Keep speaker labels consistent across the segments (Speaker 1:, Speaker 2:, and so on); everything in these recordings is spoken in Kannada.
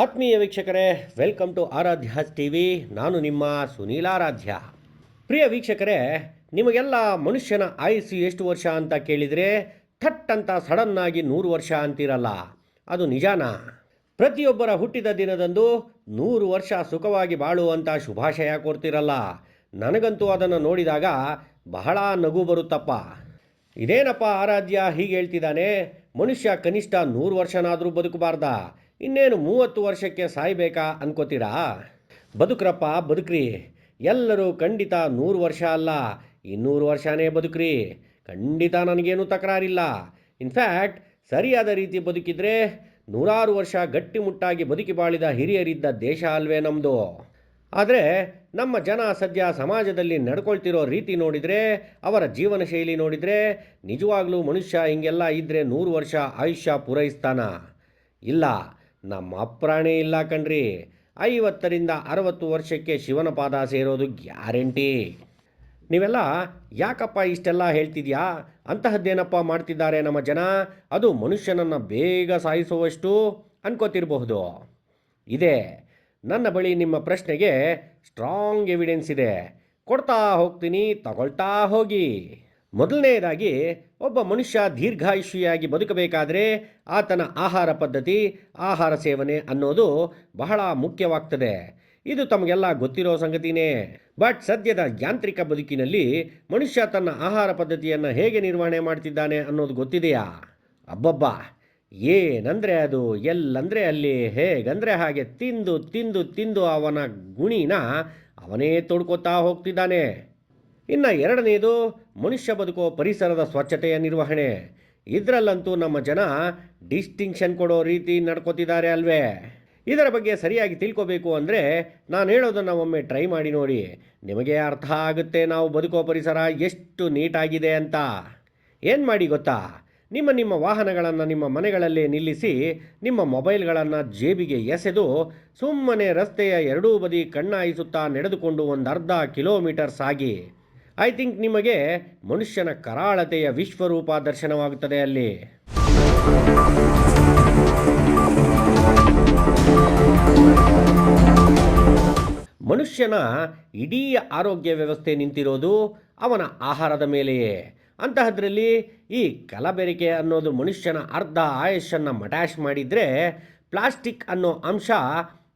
Speaker 1: ಆತ್ಮೀಯ ವೀಕ್ಷಕರೇ welcome to Aaradhya T V ನಾನು ನಿಮ್ಮ ಸುನೀಲ್ ಆರಾಧ್ಯ ಪ್ರಿಯ ವೀಕ್ಷಕರೇ, ನಿಮಗೆಲ್ಲ ಮನುಷ್ಯನ ಆಯುಸ್ಸು ಎಷ್ಟು ವರ್ಷ ಅಂತ ಕೇಳಿದರೆ, ಥಟ್ ಅಂತ ಸಡನ್ನಾಗಿ ನೂರು ವರ್ಷ ಅಂತಿರಲ್ಲ. ಅದು ನಿಜಾನಾ? ಪ್ರತಿಯೊಬ್ಬರ ಹುಟ್ಟಿದ ದಿನದಂದು ನೂರು ವರ್ಷ ಸುಖವಾಗಿ ಬಾಳುವಂಥ ಶುಭಾಶಯ ಕೊಡ್ತಿರಲ್ಲ. ನನಗಂತೂ ಅದನ್ನು ನೋಡಿದಾಗ ಬಹಳ ನಗು ಬರುತ್ತಪ್ಪ. ಇದೇನಪ್ಪ ಆರಾಧ್ಯ ಹೀಗೆ ಹೇಳ್ತಿದ್ದಾನೆ? ಮನುಷ್ಯ ಕನಿಷ್ಠ ನೂರು ವರ್ಷನಾದರೂ ಬದುಕಬಾರ್ದ? ಇನ್ನೇನು ಮೂವತ್ತು ವರ್ಷಕ್ಕೆ ಸಾಯ್ಬೇಕಾ ಅನ್ಕೋತೀರಾ? ಬದುಕ್ರಪ್ಪ, ಬದುಕ್ರಿ. ಎಲ್ಲರೂ ಖಂಡಿತ ನೂರು ವರ್ಷ ಅಲ್ಲ, ಇನ್ನೂರು ವರ್ಷನೇ ಬದುಕ್ರಿ. ಖಂಡಿತ ನನಗೇನು ತಕರಾರಿಲ್ಲ. ಇನ್ಫ್ಯಾಕ್ಟ್ ಸರಿಯಾದ ರೀತಿ ಬದುಕಿದ್ರೆ ನೂರಾರು ವರ್ಷ ಗಟ್ಟಿಮುಟ್ಟಾಗಿ ಬದುಕಿ ಬಾಳಿದ ಹಿರಿಯರಿದ್ದ ದೇಶ ಅಲ್ವೇ ನಮ್ಮದು ಆದರೆ ನಮ್ಮ ಜನ ಸದ್ಯ ಸಮಾಜದಲ್ಲಿ ನಡ್ಕೊಳ್ತಿರೋ ರೀತಿ ನೋಡಿದರೆ, ಅವರ ಜೀವನ ಶೈಲಿ ನೋಡಿದರೆ, ನಿಜವಾಗ್ಲೂ ಮನುಷ್ಯ ಹಿಂಗೆಲ್ಲ ಇದ್ದರೆ ನೂರು ವರ್ಷ ಆಯುಷ್ಯ ಪೂರೈಸ್ತಾನ. ಇಲ್ಲ ನಮ್ಮ ಅಪ್ರಾಣಿ ಇಲ್ಲ ಕಣ್ರಿ. ಐವತ್ತರಿಂದ ಅರವತ್ತು ವರ್ಷಕ್ಕೆ ಶಿವನ ಪಾದ ಸೇರೋದು ಗ್ಯಾರಂಟಿ. ನೀವೆಲ್ಲ, ಯಾಕಪ್ಪ ಇಷ್ಟೆಲ್ಲ ಹೇಳ್ತಿದ್ಯಾ? ಅಂತಹದ್ದೇನಪ್ಪ ಮಾಡ್ತಿದ್ದಾರೆ ನಮ್ಮ ಜನ? ಅದು ಮನುಷ್ಯನನ್ನು ಬೇಗ ಸಾಯಿಸುವಷ್ಟು ಅನ್ಕೋತಿರಬಹುದು. ಇದೆ. ನನ್ನ ಬಳಿ ನಿಮ್ಮ ಪ್ರಶ್ನೆಗೆ ಸ್ಟ್ರಾಂಗ್ ಎವಿಡೆನ್ಸ್ ಇದೆ. ಕೊಡ್ತಾ ಹೋಗ್ತೀನಿ, ತಗೊಳ್ತಾ ಹೋಗಿ. ಮೊದಲನೆಯದಾಗಿ ಒಬ್ಬ ಮನುಷ್ಯ ದೀರ್ಘಾಯುಷಿಯಾಗಿ ಬದುಕಬೇಕಾದರೆ ಆತನ ಆಹಾರ ಪದ್ಧತಿ, ಆಹಾರ ಸೇವನೆ ಅನ್ನೋದು ಬಹಳ ಮುಖ್ಯವಾಗ್ತದೆ. ಇದು ತಮಗೆಲ್ಲ ಗೊತ್ತಿರೋ ಸಂಗತಿನೇ. ಬಟ್ ಸದ್ಯದ ಯಾಂತ್ರಿಕ ಬದುಕಿನಲ್ಲಿ ಮನುಷ್ಯ ತನ್ನ ಆಹಾರ ಪದ್ಧತಿಯನ್ನು ಹೇಗೆ ನಿರ್ವಹಣೆ ಮಾಡ್ತಿದ್ದಾನೆ ಅನ್ನೋದು ಗೊತ್ತಿದೆಯಾ? ಅಬ್ಬಬ್ಬ! ಏನಂದರೆ ಅದು? ಎಲ್ಲಂದರೆ ಅಲ್ಲಿ ಹೇಗಂದರೆ ಹಾಗೆ ತಿಂದು ತಿಂದು ತಿಂದು ಅವನ ಗುಣಿನ ಅವನೇ ತೊಡ್ಕೋತಾ ಹೋಗ್ತಿದ್ದಾನೆ. ಇನ್ನು ಎರಡನೇದು ಮನುಷ್ಯ ಬದುಕೋ ಪರಿಸರದ ಸ್ವಚ್ಛತೆಯ ನಿರ್ವಹಣೆ. ಇದರಲ್ಲಂತೂ ನಮ್ಮ ಜನ ಡಿಸ್ಟಿಂಕ್ಷನ್ ಕೊಡೋ ರೀತಿ ನಡ್ಕೋತಿದ್ದಾರೆ ಅಲ್ವೇ. ಇದರ ಬಗ್ಗೆ ಸರಿಯಾಗಿ ತಿಳ್ಕೋಬೇಕು ಅಂದರೆ ನಾನು ಹೇಳೋದನ್ನು ಒಮ್ಮೆ ಟ್ರೈ ಮಾಡಿ ನೋಡಿ. ನಿಮಗೆ ಅರ್ಥ ಆಗುತ್ತೆ ನಾವು ಬದುಕೋ ಪರಿಸರ ಎಷ್ಟು ನೀಟಾಗಿದೆ ಅಂತ. ಏನು ಮಾಡಿ ಗೊತ್ತಾ? ನಿಮ್ಮ ನಿಮ್ಮ ವಾಹನಗಳನ್ನು ನಿಮ್ಮ ಮನೆಗಳಲ್ಲೇ ನಿಲ್ಲಿಸಿ ನಿಮ್ಮ ಮೊಬೈಲ್ಗಳನ್ನು ಜೇಬಿಗೆ ಎಸೆದು ಸುಮ್ಮನೆ ರಸ್ತೆಯ ಎರಡೂ ಬದಿ ಕಣ್ಣಾಯಿಸುತ್ತಾ ನಡೆದುಕೊಂಡು ಒಂದು ಅರ್ಧ ಕಿಲೋಮೀಟರ್ ಸಾಗಿ ಐ ಥಿಂಕ್ ನಿಮಗೆ ಮನುಷ್ಯನ ಕರಾಳತೆಯ ವಿಶ್ವರೂಪ ದರ್ಶನವಾಗುತ್ತದೆ ಅಲ್ಲಿ. ಮನುಷ್ಯನ ಇಡೀ ಆರೋಗ್ಯ ವ್ಯವಸ್ಥೆ ನಿಂತಿರೋದು ಅವನ ಆಹಾರದ ಮೇಲೆಯೇ. ಅಂತಹದ್ರಲ್ಲಿ ಈ ಕಲಬೆರಿಕೆ ಅನ್ನೋದು ಮನುಷ್ಯನ ಅರ್ಧ ಆಯುಷ್ಯನ್ನು ಮಟ್ಯಾಶ್ ಮಾಡಿದರೆ ಪ್ಲಾಸ್ಟಿಕ್ ಅನ್ನೋ ಅಂಶ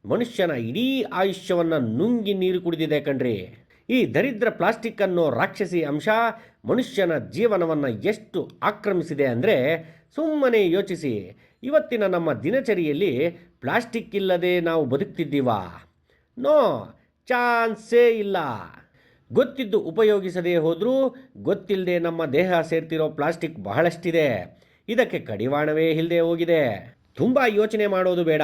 Speaker 1: ಮನುಷ್ಯನ ಇಡೀ ಆಯುಷ್ಯವನ್ನು ನುಂಗಿ ನೀರು ಕುಡಿದಿದೆ ಕಣ್ರಿ. ಈ ದರಿದ್ರ ಪ್ಲಾಸ್ಟಿಕ್ ಅನ್ನೋ ರಾಕ್ಷಸಿ ಅಂಶ ಮನುಷ್ಯನ ಜೀವನವನ್ನು ಎಷ್ಟು ಆಕ್ರಮಿಸಿದೆ ಅಂದರೆ ಸುಮ್ಮನೆ ಯೋಚಿಸಿ. ಇವತ್ತಿನ ನಮ್ಮ ದಿನಚರಿಯಲ್ಲಿ ಪ್ಲಾಸ್ಟಿಕ್ ಇಲ್ಲದೆ ನಾವು ಬದುಕ್ತಿದ್ದೀವಾ? ನೋ, ಚಾನ್ಸೇ ಇಲ್ಲ. ಗೊತ್ತಿದ್ದು ಉಪಯೋಗಿಸದೇ ಹೋದರೂ ಗೊತ್ತಿಲ್ಲದೆ ನಮ್ಮ ದೇಹ ಸೇರ್ತಿರೋ ಪ್ಲಾಸ್ಟಿಕ್ ಬಹಳಷ್ಟಿದೆ. ಇದಕ್ಕೆ ಕಡಿವಾಣವೇ ಇಲ್ಲದೆ ಹೋಗಿದೆ. ತುಂಬ ಯೋಚನೆ ಮಾಡೋದು ಬೇಡ.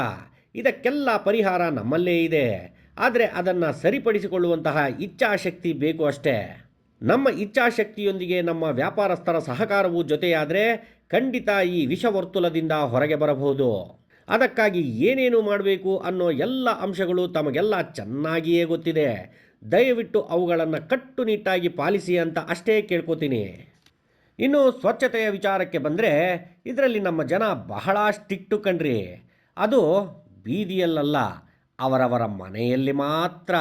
Speaker 1: ಇದಕ್ಕೆಲ್ಲ ಪರಿಹಾರ ನಮ್ಮಲ್ಲೇ ಇದೆ. ಆದರೆ ಅದನ್ನು ಸರಿಪಡಿಸಿಕೊಳ್ಳುವಂತಹ ಇಚ್ಛಾಶಕ್ತಿ ಬೇಕು ಅಷ್ಟೇ. ನಮ್ಮ ಇಚ್ಛಾಶಕ್ತಿಯೊಂದಿಗೆ ನಮ್ಮ ವ್ಯಾಪಾರಸ್ಥರ ಸಹಕಾರವು ಜೊತೆಯಾದರೆ ಖಂಡಿತ ಈ ವಿಷವರ್ತುಲದಿಂದ ಹೊರಗೆ ಬರಬಹುದು. ಅದಕ್ಕಾಗಿ ಏನೇನು ಮಾಡಬೇಕು ಅನ್ನೋ ಎಲ್ಲ ಅಂಶಗಳು ತಮಗೆಲ್ಲ ಚೆನ್ನಾಗಿಯೇ ಗೊತ್ತಿದೆ. ದಯವಿಟ್ಟು ಅವುಗಳನ್ನು ಕಟ್ಟುನಿಟ್ಟಾಗಿ ಪಾಲಿಸಿ ಅಂತ ಅಷ್ಟೇ ಕೇಳ್ಕೊತೀನಿ. ಇನ್ನು ಸ್ವಚ್ಛತೆಯ ವಿಚಾರಕ್ಕೆ ಬಂದರೆ ಇದರಲ್ಲಿ ನಮ್ಮ ಜನ ಬಹಳ ಸ್ಟಿಕ್ಟು ಕಣ್ರಿ. ಅದು ಬೀದಿಯಲ್ಲಲ್ಲ. ಅವರವರ ಮನೆಯಲ್ಲಿ ಮಾತ್ರ.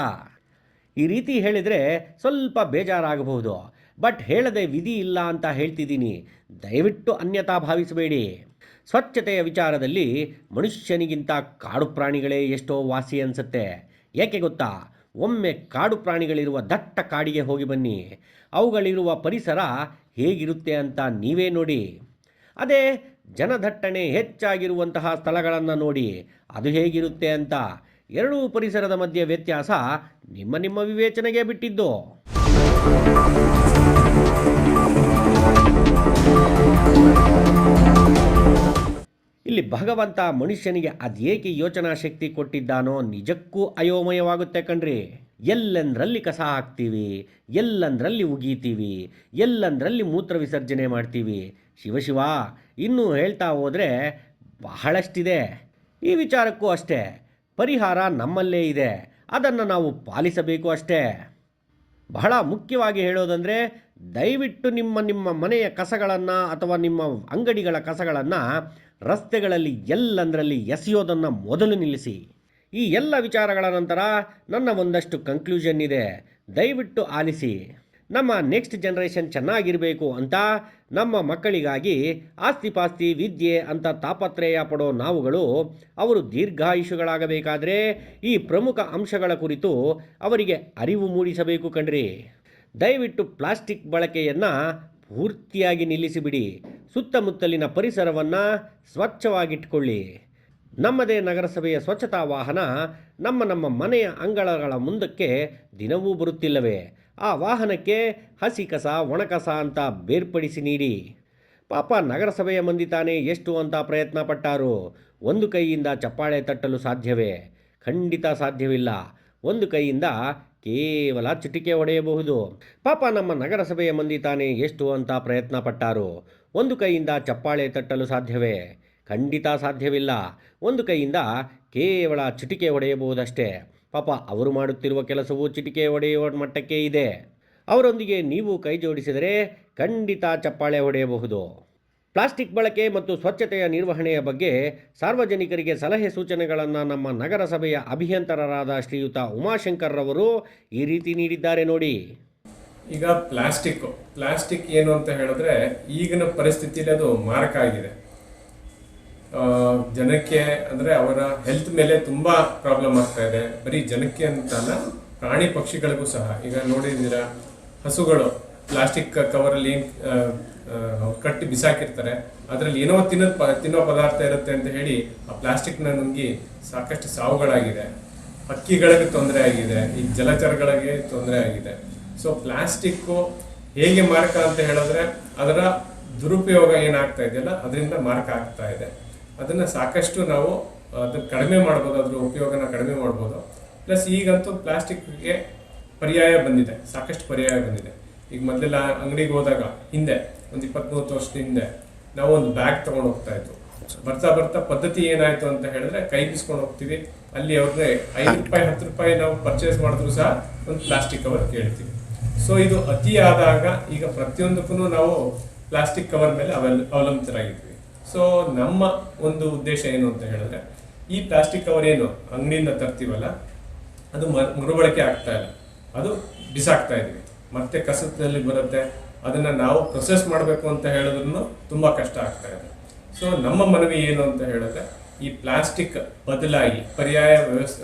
Speaker 1: ಈ ರೀತಿ ಹೇಳಿದರೆ ಸ್ವಲ್ಪ ಬೇಜಾರಾಗಬಹುದು. ಬಟ್ ಹೇಳದೆ ವಿಧಿ ಇಲ್ಲ ಅಂತ ಹೇಳ್ತಿದ್ದೀನಿ. ದಯವಿಟ್ಟು ಅನ್ಯತಾ ಭಾವಿಸಬೇಡಿ. ಸ್ವಚ್ಛತೆಯ ವಿಚಾರದಲ್ಲಿ ಮನುಷ್ಯನಿಗಿಂತ ಕಾಡು ಪ್ರಾಣಿಗಳೇ ಎಷ್ಟೋ ವಾಸಿ ಅನಿಸುತ್ತೆ. ಏಕೆ ಗೊತ್ತಾ? ಒಮ್ಮೆ ಕಾಡು ಪ್ರಾಣಿಗಳಿರುವ ದಟ್ಟ ಕಾಡಿಗೆ ಹೋಗಿ ಬನ್ನಿ. ಅವುಗಳಿರುವ ಪರಿಸರ ಹೇಗಿರುತ್ತೆ ಅಂತ ನೀವೇ ನೋಡಿ. ಅದೇ ಜನದಟ್ಟಣೆ ಹೆಚ್ಚಾಗಿರುವಂತಹ ಸ್ಥಳಗಳನ್ನು ನೋಡಿ. ಅದು ಹೇಗಿರುತ್ತೆ ಅಂತ. ಎರಡೂ ಪರಿಸರದ ಮಧ್ಯೆ ವ್ಯತ್ಯಾಸ ನಿಮ್ಮ ನಿಮ್ಮ ವಿವೇಚನೆಗೆ ಬಿಟ್ಟಿದ್ದು. ಇಲ್ಲಿ ಭಗವಂತ ಮನುಷ್ಯನಿಗೆ ಅದೇಕೆ ಯೋಚನಾ ಶಕ್ತಿ ಕೊಟ್ಟಿದ್ದಾನೋ ನಿಜಕ್ಕೂ ಅಯೋಮಯವಾಗುತ್ತೆ ಕಣ್ರಿ. ಎಲ್ಲಂದ್ರಲ್ಲಿ ಕಸ ಹಾಕ್ತೀವಿ, ಎಲ್ಲಂದ್ರಲ್ಲಿ ಉಗೀತೀವಿ, ಎಲ್ಲಂದ್ರಲ್ಲಿ ಮೂತ್ರ ವಿಸರ್ಜನೆ ಮಾಡ್ತೀವಿ. ಶಿವಶಿವ ಇನ್ನೂ ಹೇಳ್ತಾ ಹೋದರೆ ಬಹಳಷ್ಟಿದೆ. ಈ ವಿಚಾರಕ್ಕೂ ಅಷ್ಟೇ. ಪರಿಹಾರ ನಮ್ಮಲ್ಲೇ ಇದೆ. ಅದನ್ನು ನಾವು ಪಾಲಿಸಬೇಕು ಅಷ್ಟೇ. ಬಹಳ ಮುಖ್ಯವಾಗಿ ಹೇಳೋದಂದರೆ, ದಯವಿಟ್ಟು ನಿಮ್ಮ ನಿಮ್ಮ ಮನೆಯ ಕಸಗಳನ್ನು ಅಥವಾ ನಿಮ್ಮ ಅಂಗಡಿಗಳ ಕಸಗಳನ್ನು ರಸ್ತೆಗಳಲ್ಲಿ ಎಲ್ಲಂದರಲ್ಲಿ ಎಸೆಯೋದನ್ನು ಮೊದಲು ನಿಲ್ಲಿಸಿ. ಈ ಎಲ್ಲ ವಿಚಾರಗಳ ನಂತರ ನನ್ನ ಒಂದಷ್ಟು ಕನ್ಕ್ಲೂಷನ್ ಇದೆ. ದಯವಿಟ್ಟು ಆಲಿಸಿ. ನಮ್ಮ ನೆಕ್ಸ್ಟ್ ಜನ್ರೇಷನ್ ಚೆನ್ನಾಗಿರಬೇಕು ಅಂತ ನಮ್ಮ ಮಕ್ಕಳಿಗಾಗಿ ಆಸ್ತಿ ಪಾಸ್ತಿ ವಿದ್ಯೆ ಅಂತ ತಾಪತ್ರಯ ಪಡೋ ನಾವುಗಳು ಅವರು ದೀರ್ಘಾಯುಷಗಳಾಗಬೇಕಾದರೆ ಈ ಪ್ರಮುಖ ಅಂಶಗಳ ಕುರಿತು ಅವರಿಗೆ ಅರಿವು ಮೂಡಿಸಬೇಕು ಕಣ್ರಿ. ದಯವಿಟ್ಟು ಪ್ಲಾಸ್ಟಿಕ್ ಬಳಕೆಯನ್ನು ಪೂರ್ತಿಯಾಗಿ ನಿಲ್ಲಿಸಿಬಿಡಿ. ಸುತ್ತಮುತ್ತಲಿನ ಪರಿಸರವನ್ನು ಸ್ವಚ್ಛವಾಗಿಟ್ಕೊಳ್ಳಿ. ನಮ್ಮದೇ ನಗರಸಭೆಯ ಸ್ವಚ್ಛತಾ ವಾಹನ ನಮ್ಮ ನಮ್ಮ ಮನೆಯ ಅಂಗಳಗಳ ಮುಂದಕ್ಕೆ ದಿನವೂ ಬರುತ್ತಿಲ್ಲವೇ? ಆ ವಾಹನಕ್ಕೆ ಹಸಿ ಕಸ ಒಣಕಸ ಅಂತ ಬೇರ್ಪಡಿಸಿ ನೀಡಿ. ಪಾಪ ನಗರಸಭೆಯ ಮಂದಿ ತಾನೇ ಎಷ್ಟು ಅಂತ ಪ್ರಯತ್ನ ಪಟ್ಟಾರು. ಒಂದು ಕೈಯಿಂದ ಚಪ್ಪಾಳೆ ತಟ್ಟಲು ಸಾಧ್ಯವೇ? ಖಂಡಿತ ಸಾಧ್ಯವಿಲ್ಲ. ಒಂದು ಕೈಯಿಂದ ಕೇವಲ ಚಿಟಿಕೆ ಹೊಡೆಯಬಹುದು. ಪಾಪ ನಮ್ಮ ನಗರಸಭೆಯ ಮಂದಿ ತಾನೇ ಎಷ್ಟು ಅಂತ ಪ್ರಯತ್ನ ಪಟ್ಟಾರು. ಒಂದು ಕೈಯಿಂದ ಚಪ್ಪಾಳೆ ತಟ್ಟಲು ಸಾಧ್ಯವೇ? ಖಂಡಿತ ಸಾಧ್ಯವಿಲ್ಲ. ಒಂದು ಕೈಯಿಂದ ಕೇವಲ ಚಿಟಿಕೆ ಹೊಡೆಯಬಹುದಷ್ಟೇ. ಪಾಪ ಅವರು ಮಾಡುತ್ತಿರುವ ಕೆಲಸವು ಚಿಟಿಕೆ ಒಡೆಯುವ ಮಟ್ಟಕ್ಕೆ ಇದೆ. ಅವರೊಂದಿಗೆ ನೀವು ಕೈ ಜೋಡಿಸಿದರೆ ಖಂಡಿತ ಚಪ್ಪಾಳೆ ಹೊಡೆಯಬಹುದು. ಪ್ಲಾಸ್ಟಿಕ್ ಬಳಕೆ ಮತ್ತು ಸ್ವಚ್ಛತೆಯ ನಿರ್ವಹಣೆಯ ಬಗ್ಗೆ ಸಾರ್ವಜನಿಕರಿಗೆ ಸಲಹೆ ಸೂಚನೆಗಳನ್ನು ನಮ್ಮ ನಗರಸಭೆಯ ಅಭಿಯಂತರರಾದ ಶ್ರೀಯುತ ಉಮಾಶಂಕರ್ ರವರು ಈ ರೀತಿ ನೀಡಿದ್ದಾರೆ ನೋಡಿ.
Speaker 2: ಈಗ ಪ್ಲಾಸ್ಟಿಕ್ ಪ್ಲಾಸ್ಟಿಕ್ ಏನು ಅಂತ ಹೇಳಿದ್ರೆ ಈಗಿನ ಪರಿಸ್ಥಿತಿಯಲ್ಲಿ ಅದು ಮಾರಕ ಆಗಿದೆ. ಜನಕ್ಕೆ ಅಂದ್ರೆ ಅವರ ಹೆಲ್ತ್ ಮೇಲೆ ತುಂಬಾ ಪ್ರಾಬ್ಲಮ್ ಆಗ್ತಾ ಇದೆ. ಬರೀ ಜನಕ್ಕೆ ಅಂತಲ್ಲ ಪ್ರಾಣಿ ಪಕ್ಷಿಗಳಿಗೂ ಸಹ. ಈಗ ನೋಡಿದ್ದೀರಾ, ಹಸುಗಳು ಪ್ಲಾಸ್ಟಿಕ್ ಕವರಲ್ಲಿ ಕಟ್ಟಿ ಬಿಸಾಕಿರ್ತಾರೆ. ಅದರಲ್ಲಿ ಏನೋ ತಿನ್ನೋ ಪ, ತಿನ್ನೋ ಪದಾರ್ಥ ಇರುತ್ತೆ ಅಂತ ಹೇಳಿ ಆ ಪ್ಲಾಸ್ಟಿಕ್ನ ನುಂಗಿ ಸಾಕಷ್ಟು ಸಾವುಗಳಾಗಿದೆ. ಹಕ್ಕಿಗಳಿಗೆ ತೊಂದರೆ ಆಗಿದೆ. ಈ ಜಲಚರಗಳಿಗೆ ತೊಂದರೆ ಆಗಿದೆ. ಸೊ ಪ್ಲಾಸ್ಟಿಕ್ಕು ಹೇಗೆ ಮಾರಕ ಅಂತ ಹೇಳಿದ್ರೆ, ಅದರ ದುರುಪಯೋಗ ಏನಾಗ್ತಾ ಇದೆಯಲ್ಲ, ಅದರಿಂದ ಮಾರಕ ಆಗ್ತಾ ಇದೆ. ಅದನ್ನ ಸಾಕಷ್ಟು ನಾವು ಅದನ್ನು ಕಡಿಮೆ ಮಾಡ್ಬೋದು ಅದ್ರ ಉಪಯೋಗನ ಕಡಿಮೆ ಮಾಡ್ಬೋದು. ಪ್ಲಸ್ ಈಗಂತೂ ಪ್ಲಾಸ್ಟಿಕ್ಗೆ ಪರ್ಯಾಯ ಬಂದಿದೆ, ಸಾಕಷ್ಟು ಪರ್ಯಾಯ ಬಂದಿದೆ. ಈಗ ಮೊದಲೆಲ್ಲ ಅಂಗಡಿಗೆ ಹೋದಾಗ ಹಿಂದೆ, ಒಂದು ಇಪ್ಪತ್ತ್ಮೂವತ್ತು ವರ್ಷದ ಹಿಂದೆ ನಾವು ಒಂದು ಬ್ಯಾಗ್ ತಗೊಂಡು ಹೋಗ್ತಾ ಇದ್ವು. ಬರ್ತಾ ಬರ್ತಾ ಪದ್ಧತಿ ಏನಾಯ್ತು ಅಂತ ಹೇಳಿದ್ರೆ ಕೈ ಬಿಸ್ಕೊಂಡು ಹೋಗ್ತೀವಿ. ಅಲ್ಲಿ ಅವ್ರಿಗೆ ಐದು ರೂಪಾಯಿ, ಹತ್ತು ರೂಪಾಯಿ ನಾವು ಪರ್ಚೇಸ್ ಮಾಡಿದ್ರು ಸಹ ಒಂದು ಪ್ಲಾಸ್ಟಿಕ್ ಕವರ್ ಕೇಳ್ತೀವಿ. ಸೊ ಇದು ಅತಿ ಆದಾಗ ಈಗ ಪ್ರತಿಯೊಂದಕ್ಕೂ ನಾವು ಪ್ಲಾಸ್ಟಿಕ್ ಕವರ್ ಮೇಲೆ ಅವಲ್, ಅವಲಂಬಿತರಾಗಿದ್ವಿ. ಸೊ ನಮ್ಮ ಒಂದು ಉದ್ದೇಶ ಏನು ಅಂತ ಹೇಳಿದ್ರೆ, ಈ ಪ್ಲಾಸ್ಟಿಕ್ ಕವರ್ ಏನು ಅಂಗಡಿಯಿಂದ ತರ್ತೀವಲ್ಲ, ಅದು ಮರುಬಳಕೆ ಆಗ್ತಾ ಇಲ್ಲ. ಅದು ಬಿಸಾಕ್ತಾ ಇದೀವಿ. ಮತ್ತೆ ಕಸದಲ್ಲಿ ಬರುತ್ತೆ. ಅದನ್ನ ನಾವು ಪ್ರೊಸೆಸ್ ಮಾಡಬೇಕು ಅಂತ ಹೇಳಿದ್ರು ತುಂಬಾ ಕಷ್ಟ ಆಗ್ತಾ ಇದೆ. ಸೊ ನಮ್ಮ ಮನವಿ ಏನು ಅಂತ ಹೇಳಿದ್ರೆ, ಈ ಪ್ಲಾಸ್ಟಿಕ್ ಬದಲಾಗಿ ಪರ್ಯಾಯ ವ್ಯವಸ್ಥೆ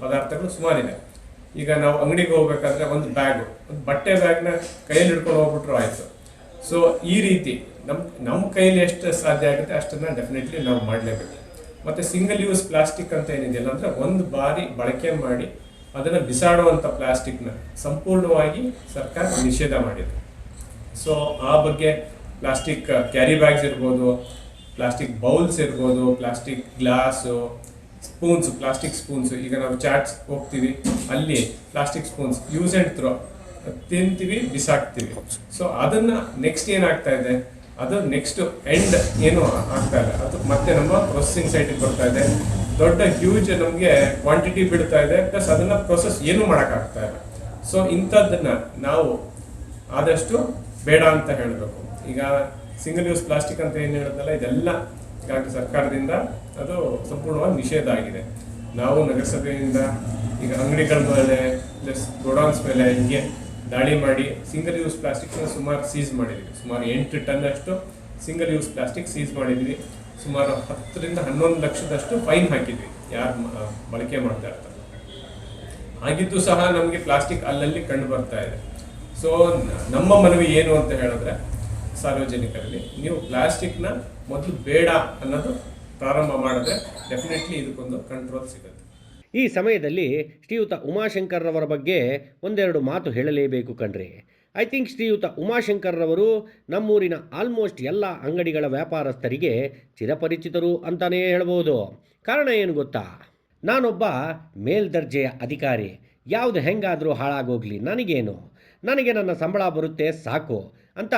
Speaker 2: ಪದಾರ್ಥಗಳು ಸುಮಾರಿದೆ. ಈಗ ನಾವು ಅಂಗಡಿಗೆ ಹೋಗ್ಬೇಕಾದ್ರೆ ಒಂದು ಬ್ಯಾಗು ಒಂದು ಬಟ್ಟೆ ಬ್ಯಾಗ್ನ ಕೈಯಲ್ಲಿ ಹಿಡ್ಕೊಂಡು ಹೋಗ್ಬಿಟ್ರು ಆಯ್ತು. ಸೊ ಈ ರೀತಿ ನಮ್ಮ ನಮ್ಮ ಕೈಯಲ್ಲಿ ಎಷ್ಟು ಸಾಧ್ಯ ಆಗುತ್ತೆ ಅಷ್ಟನ್ನ ಡೆಫಿನೆಟ್ಲಿ ನಾವು ಮಾಡಲೇಬೇಕು. ಮತ್ತೆ ಸಿಂಗಲ್ ಯೂಸ್ ಪ್ಲಾಸ್ಟಿಕ್ ಅಂತ ಏನಿದೆಯಲ್ಲ, ಅಂದ್ರೆ ಒಂದು ಬಾರಿ ಬಳಕೆ ಮಾಡಿ ಅದನ್ನ ಬಿಸಾಡುವಂತ ಪ್ಲಾಸ್ಟಿಕ್ನ ಸಂಪೂರ್ಣವಾಗಿ ಸರ್ಕಾರ ನಿಷೇಧ ಮಾಡಿದೆ. ಸೊ ಆ ಬಗ್ಗೆ ಪ್ಲಾಸ್ಟಿಕ್ ಕ್ಯಾರಿ ಬ್ಯಾಗ್ಸ್ ಇರ್ಬೋದು ಪ್ಲಾಸ್ಟಿಕ್ ಬೌಲ್ಸ್ ಇರ್ಬೋದು plastic glass spoons plastic spoons ಈಗ ನಾವು ಚಾಟ್ಸ್ ಹೋಗ್ತೀವಿ, ಅಲ್ಲಿ plastic spoons use and throw ತಿಂತೀವಿ, ಬಿಸಾಕ್ತೀವಿ. ಸೊ ಅದನ್ನ ನೆಕ್ಸ್ಟ್ ಏನಾಗ್ತಾ ಇದೆ? ಅದು ನೆಕ್ಸ್ಟ್ ಎಂಡ್ ಏನು ಆಗ್ತಾ ಇಲ್ಲ ಅದು ಮತ್ತೆ ನಮ್ಮ ಪ್ರೊಸೆಸಿಂಗ್ ಸೈಟಿಗೆ ಬರ್ತಾ ಇದೆ. ದೊಡ್ಡ ಹ್ಯೂಜ್ ನಮಗೆ ಕ್ವಾಂಟಿಟಿ ಬಿಡ್ತಾ ಇದೆ. ಪ್ಲಸ್ ಅದನ್ನ ಪ್ರೊಸೆಸ್ ಏನು ಮಾಡೋಕ್ಕಾಗ್ತಾ ಇಲ್ಲ. ಸೊ ಇಂಥದ್ದನ್ನ ನಾವು ಆದಷ್ಟು ಬೇಡ ಅಂತ ಹೇಳಬೇಕು. ಈಗ ಸಿಂಗಲ್ ಯೂಸ್ ಪ್ಲಾಸ್ಟಿಕ್ ಅಂತ ಏನು ಹೇಳೋದಲ್ಲ ಇದೆಲ್ಲ ಈಗಾಗಲೇ ಸರ್ಕಾರದಿಂದ ಅದು ಸಂಪೂರ್ಣವಾಗಿ ನಿಷೇಧ ಆಗಿದೆ. ನಾವು ನಗರಸಭೆಯಿಂದ ಈಗ ಅಂಗಡಿಗಳ ಮೇಲೆ ಪ್ಲಸ್ ಗೋಡೌನ್ಸ್ ಮೇಲೆ ಹಿಂಗೆ ದಾಳಿ ಮಾಡಿ ಸಿಂಗಲ್ ಯೂಸ್ ಪ್ಲಾಸ್ಟಿಕ್ನ ಸುಮಾರು ಸೀಸ್ ಮಾಡಿದ್ವಿ. ಸುಮಾರು ಎಂಟು ಟನ್ ಅಷ್ಟು ಸಿಂಗಲ್ ಯೂಸ್ ಪ್ಲಾಸ್ಟಿಕ್ ಸೀಸ್ ಮಾಡಿದ್ವಿ. ಸುಮಾರು ಹತ್ತರಿಂದ ಹನ್ನೊಂದು ಲಕ್ಷದಷ್ಟು ಫೈನ್ ಹಾಕಿದ್ವಿ. ಯಾರು ಬಳಕೆ ಮಾಡ್ತಾ ಇರ್ತಾರೆ. ಆಗಿದ್ದು ಸಹ ನಮಗೆ ಪ್ಲಾಸ್ಟಿಕ್ ಅಲ್ಲಲ್ಲಿ ಕಂಡು ಬರ್ತಾ ಇದೆ. ಸೊ ನಮ್ಮ ಮನವಿ ಏನು ಅಂತ ಹೇಳಿದ್ರೆ, ಸಾರ್ವಜನಿಕರಲ್ಲಿ ನೀವು ಪ್ಲಾಸ್ಟಿಕ್ನ ಮೊದಲು ಬೇಡ ಅನ್ನೋದು ಪ್ರಾರಂಭ ಮಾಡಿದ್ರೆ ಡೆಫಿನೆಟ್ಲಿ ಇದಕ್ಕೊಂದು ಕಂಟ್ರೋಲ್ ಸಿಗುತ್ತೆ.
Speaker 1: ಈ ಸಮಯದಲ್ಲಿ ಶ್ರೀಯುತ ಉಮಾಶಂಕರ್ರವರ ಬಗ್ಗೆ ಒಂದೆರಡು ಮಾತು ಹೇಳಲೇಬೇಕು ಕಣ್ರಿ. ಐ ಥಿಂಕ್ ಶ್ರೀಯುತ ಉಮಾಶಂಕರ್ರವರು ನಮ್ಮೂರಿನ ಆಲ್ಮೋಸ್ಟ್ ಎಲ್ಲ ಅಂಗಡಿಗಳ ವ್ಯಾಪಾರಸ್ಥರಿಗೆ ಚಿರಪರಿಚಿತರು ಅಂತಲೇ ಹೇಳ್ಬೋದು. ಕಾರಣ ಏನು ಗೊತ್ತಾ? ನಾನೊಬ್ಬ ಮೇಲ್ದರ್ಜೆಯ ಅಧಿಕಾರಿ. ಯಾವುದು ಹೆಂಗಾದರೂ ಹಾಳಾಗೋಗ್ಲಿ, ನನಗೇನು? ನನಗೆ ನನ್ನ ಸಂಬಳ ಬರುತ್ತೆ, ಸಾಕು ಅಂತ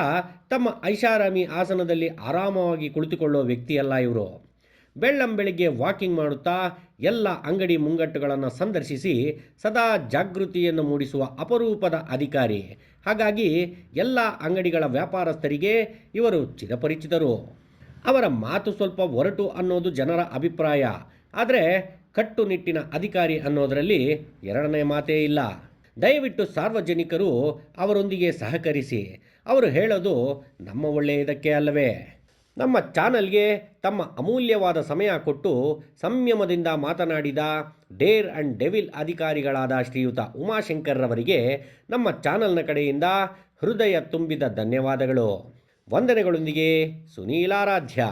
Speaker 1: ತಮ್ಮ ಐಷಾರಾಮಿ ಆಸನದಲ್ಲಿ ಆರಾಮವಾಗಿ ಕುಳಿತುಕೊಳ್ಳೋ ವ್ಯಕ್ತಿಯಲ್ಲ ಇವರು. ಬೆಳ್ಳಂ ಬೆಳಿಗ್ಗೆ ವಾಕಿಂಗ್ ಮಾಡುತ್ತಾ ಎಲ್ಲ ಅಂಗಡಿ ಮುಂಗಟ್ಟುಗಳನ್ನು ಸಂದರ್ಶಿಸಿ ಸದಾ ಜಾಗೃತಿಯನ್ನು ಮೂಡಿಸುವ ಅಪರೂಪದ ಅಧಿಕಾರಿ. ಹಾಗಾಗಿ ಎಲ್ಲ ಅಂಗಡಿಗಳ ವ್ಯಾಪಾರಸ್ಥರಿಗೆ ಇವರು ಚಿರಪರಿಚಿತರು. ಅವರ ಮಾತು ಸ್ವಲ್ಪ ಒರಟು ಅನ್ನೋದು ಜನರ ಅಭಿಪ್ರಾಯ. ಆದರೆ ಕಟ್ಟುನಿಟ್ಟಿನ ಅಧಿಕಾರಿ ಅನ್ನೋದರಲ್ಲಿ ಎರಡನೇ ಮಾತೇ ಇಲ್ಲ. ದಯವಿಟ್ಟು ಸಾರ್ವಜನಿಕರು ಅವರೊಂದಿಗೆ ಸಹಕರಿಸಿ. ಅವರು ಹೇಳೋದು ನಮ್ಮ ಒಳ್ಳೆಯದಕ್ಕೆ ಅಲ್ಲವೇ? ನಮ್ಮ ಚಾನಲ್ಗೆ ತಮ್ಮ ಅಮೂಲ್ಯವಾದ ಸಮಯ ಕೊಟ್ಟು ಸಂಯಮದಿಂದ ಮಾತನಾಡಿದ ಡೇರ್ ಆ್ಯಂಡ್ ಡೆವಿಲ್ ಅಧಿಕಾರಿಗಳಾದ ಶ್ರೀಯುತ ಉಮಾಶಂಕರ್ರವರಿಗೆ ನಮ್ಮ ಚಾನಲ್ನ ಕಡೆಯಿಂದ ಹೃದಯ ತುಂಬಿದ ಧನ್ಯವಾದಗಳು. ವಂದನೆಗಳೊಂದಿಗೆ ಸುನೀಲಾರಾಧ್ಯ.